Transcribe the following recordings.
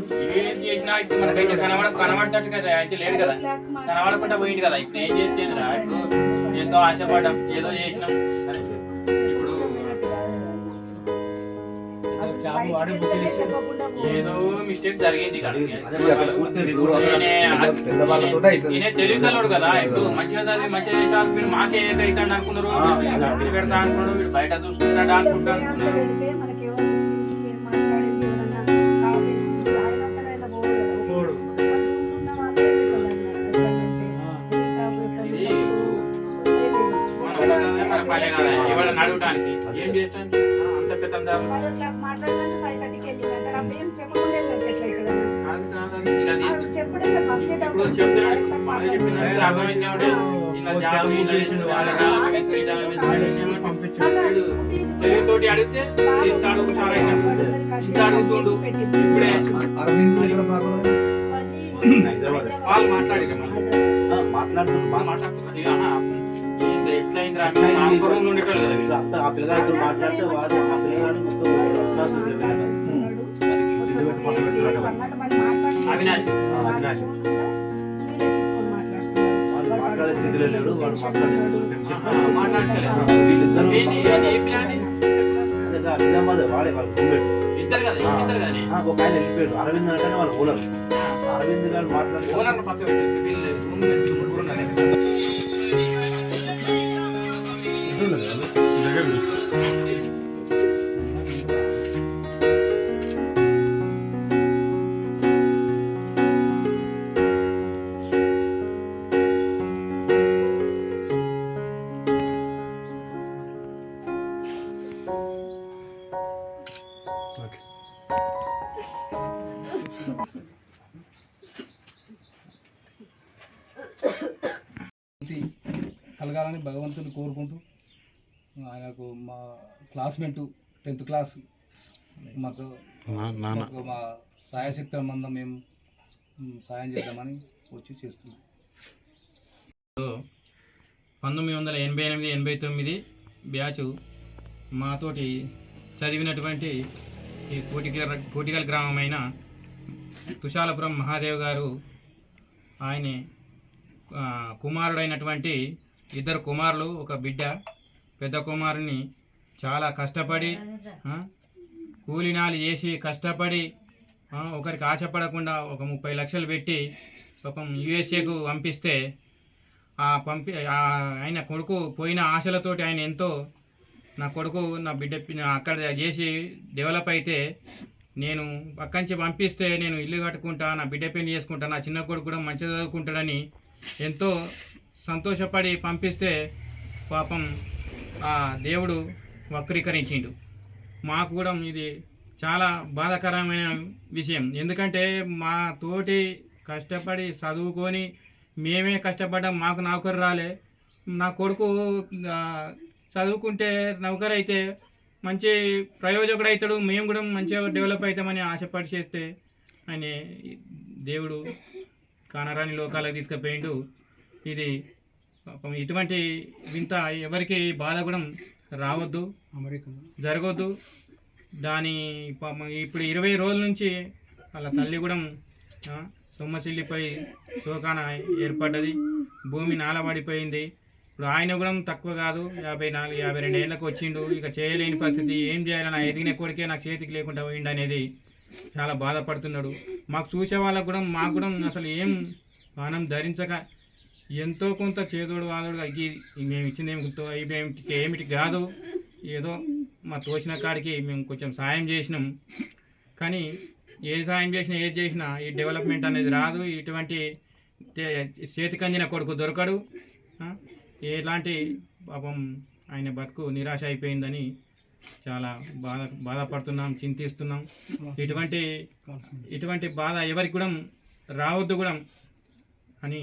ఇప్పుడు మనకైతే కనబడ కనబడతట్టుగా అయితే లేడు కదా కనబడకుండా పోయింది కదా ఇప్పుడు ఏం చేస్తేంది రా ఇప్పుడు ఎంతో ఆశపడ్డాం ఏదో చేసినాం ఇప్పుడు ఏదో మిస్టేక్ జరిగింది తెలివితలోడు కదా ఇప్పుడు మంచిగా చదివి మంచిగా చేసాను మీరు మాకే ఏదైతాడు అనుకున్నారు మీరు పెడతా అనుకున్నారు వీడు బయట చూసుకుంటాడు అనుకుంటా అనుకున్నారు ఈ జాబ్ ఇది చేసిండు, పంపించాడు తెలివితోటి అడిగితే ఒకసారి అయినాడు. ఇంత అడుగుతుండు ఇప్పుడే వాళ్ళు మాట్లాడిన మాట్లాడుతున్నారు మాట్లాడుతున్నారు మీ ఉండేటోళ్ళు కదా వీళ్ళు. అంతా ఆ పిల్లగాడితో మాట్లాడితే వాడు ఆ పిల్లగాడు మొత్తం క్లాస్ వెళ్ళాడు. ఇల్లు పెట్టి మొదలు పెడుతున్నాడు వాడు. అవినాష్ ఆ, అవినాష్ వాడు మాట్లాడే స్థితిలో లేడు వాడు మాట్లాడలేదు టెన్షన్ ఆహా, మాట్లాడతలేదు. వీళ్ళిద్దరు ఏంది, ఏంది, ఏ ప్లాన్ ఇది? అదే కాదు, నిజామాబాద్ వాడే వాళ్ళ రూమ్మేట్ ఇద్దరు కదా ఇద్దరు కదా ఆ, ఒక ఆయన వెళ్ళిపోయాడు అరవింద్ అంటే వాళ్ళ ఓనర్ అరవింద్ గారు మాట్లాడుతూ ఓనర్ పక్క పెట్టి వీళ్ళు రూమ్ పెట్టి ముగ్గురు ఉన్నారు. కలగాలని భగవంతుని కోరుకుంటూ ఆయనకు మా క్లాస్మేట్ టెన్త్ క్లాస్ మాకు మాకు మా సాయశక్తుల మందం మేము సాయం చేద్దామని వచ్చి చేస్తున్నాం. పంతొమ్మిది వందల ఎనభై ఎనిమిది ఎనభై తొమ్మిది బ్యాచ్ మాతోటి చదివినటువంటి ఈ కోటికల కోటికల్ గ్రామమైన తుషాలపురం మహాదేవ్ గారు ఆయన కుమారుడైనటువంటి ఇద్దరు కుమారులు ఒక బిడ్డ పెద్ద కుమారుని చాలా కష్టపడి కూలినాలు చేసి కష్టపడి ఒకరికి ఆశపడకుండా ఒక ముప్పై లక్షలు పెట్టి పాపం యుఎస్ఏకు పంపిస్తే ఆ పంపి ఆయన కొడుకు పోయిన ఆశలతోటి ఆయన ఎంతో నా కొడుకు నా బిడ్డ అక్కడ చేసి డెవలప్ అయితే నేను పక్కంచి పంపిస్తే నేను ఇల్లు కట్టుకుంటా నా బిడ్డ పెళ్ళి చేసుకుంటా నా చిన్న కొడుకు కూడా మంచిగా చదువుకుంటాడని ఎంతో సంతోషపడి పంపిస్తే పాపం ఆ దేవుడు వక్రీకరించిండు. మాకు కూడా ఇది చాలా బాధాకరమైన విషయం. ఎందుకంటే మా తోటి కష్టపడి చదువుకొని మేమే కష్టపడ్డాం మాకు నౌకరు రాలే. నా కొడుకు చదువుకుంటే నౌకరు అయితే మంచి ప్రయోజకుడు అవుతాడు మేము కూడా మంచిగా డెవలప్ అవుతామని ఆశపడి చేస్తే ఆయన దేవుడు కానరాని లోకాలకు తీసుకుపోయిండు. ఇది ఇటువంటి వింత ఎవరికి బాధ కూడా రావద్దు జరగొద్దు. దాని పాపం ఇప్పుడు ఇరవై రోజుల నుంచి వాళ్ళ తల్లి కూడా ఆ, సొమ్మసిల్లిపోయి శోకాన ఏర్పడ్డది. భూమి నాలబడిపోయింది ఇప్పుడు ఆయన కూడా తక్కువ కాదు. యాభై నాలుగు యాభై రెండు ఏళ్ళకి వచ్చిండు. ఇక చేయలేని పరిస్థితి. ఏం చేయాలి నా ఎదిగిన కొడుకే నాకు చేతికి లేకుండా పోయిండు అనేది చాలా బాధపడుతున్నాడు. మాకు చూసే వాళ్ళకు కూడా మాకు కూడా అసలు ఏం మనం ధరించక ఎంతో కొంత చేదోడు వాదోడు ఇది మేము ఇచ్చింది ఏమి గుర్తు ఏమిటి ఏమిటి కాదు. ఏదో మా తోచిన కాడికి మేము కొంచెం సాయం చేసినాం. కానీ ఏ సాయం చేసినా ఏది చేసినా ఈ డెవలప్మెంట్ అనేది రాదు. ఇటువంటి చేతికందిన కొడుకు దొరకడు. ఎలాంటి పాపం ఆయన బతుకు నిరాశ అయిపోయిందని చాలా బాధ బాధపడుతున్నాం చింతిస్తున్నాం. ఇటువంటి ఇటువంటి బాధ ఎవరికి కూడా రావద్దు కూడా అని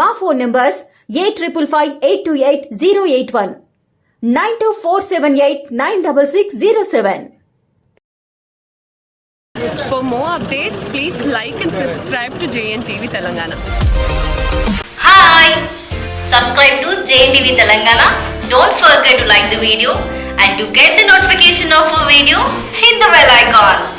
మా phone numbers eight triple five eight two eight zero eight one nine two four seven eight nine double six zero seven For more updates, please like and subscribe to JNTV Telangana. Hi! Subscribe to JNTV Telangana. Don't forget to like the video and to get the notification of a video, hit the bell icon.